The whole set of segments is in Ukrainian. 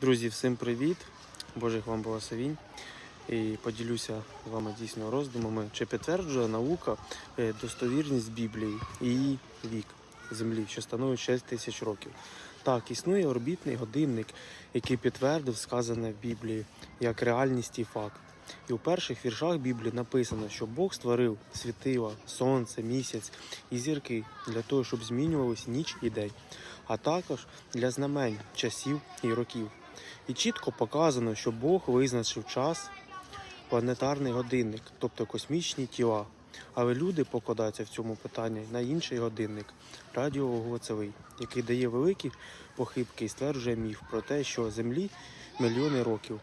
Друзі, всім привіт! Божих вам благословінь. І поділюся з вами дійсно роздумами, чи підтверджує наука е, достовірність Біблії і її вік землі, що становить 6 тисяч років. Так, існує орбітний годинник, який підтвердив сказане в Біблії як реальність і факт. І у перших віршах Біблії написано, що Бог створив світила, сонце, місяць і зірки для того, щоб змінювались ніч і день, а також для знамень часів і років. І чітко показано, що Бог визначив час, планетарний годинник, тобто космічні тіла. Але люди покладаються в цьому питанні на інший годинник радіоголоцевий, який дає великі похибки і стверджує міф про те, що Землі мільйони років.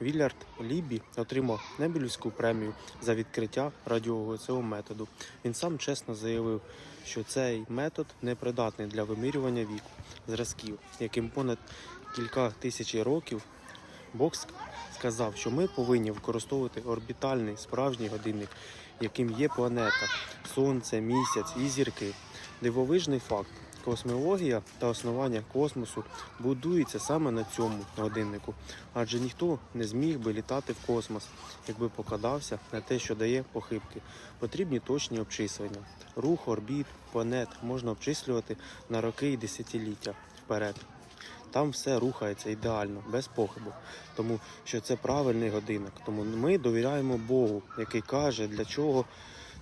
Вілярд Лібі отримав Нобелівську премію за відкриття радіоголоцевого методу. Він сам чесно заявив, що цей метод непридатний для вимірювання віку зразків, яким понад кілька тисяч років Бог ск- сказав, що ми повинні використовувати орбітальний справжній годинник, яким є планета, сонце, місяць і зірки. Дивовижний факт. Космологія та основання космосу будується саме на цьому годиннику, адже ніхто не зміг би літати в космос, якби покладався на те, що дає похибки. Потрібні точні обчислення. Рух орбіт, планет можна обчислювати на роки і десятиліття вперед. Там все рухається ідеально, без похибок, тому що це правильний годинник. Тому ми довіряємо Богу, який каже, для чого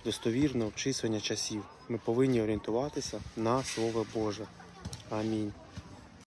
достовірне обчислення часів. Ми повинні орієнтуватися на Слово Боже. Амінь.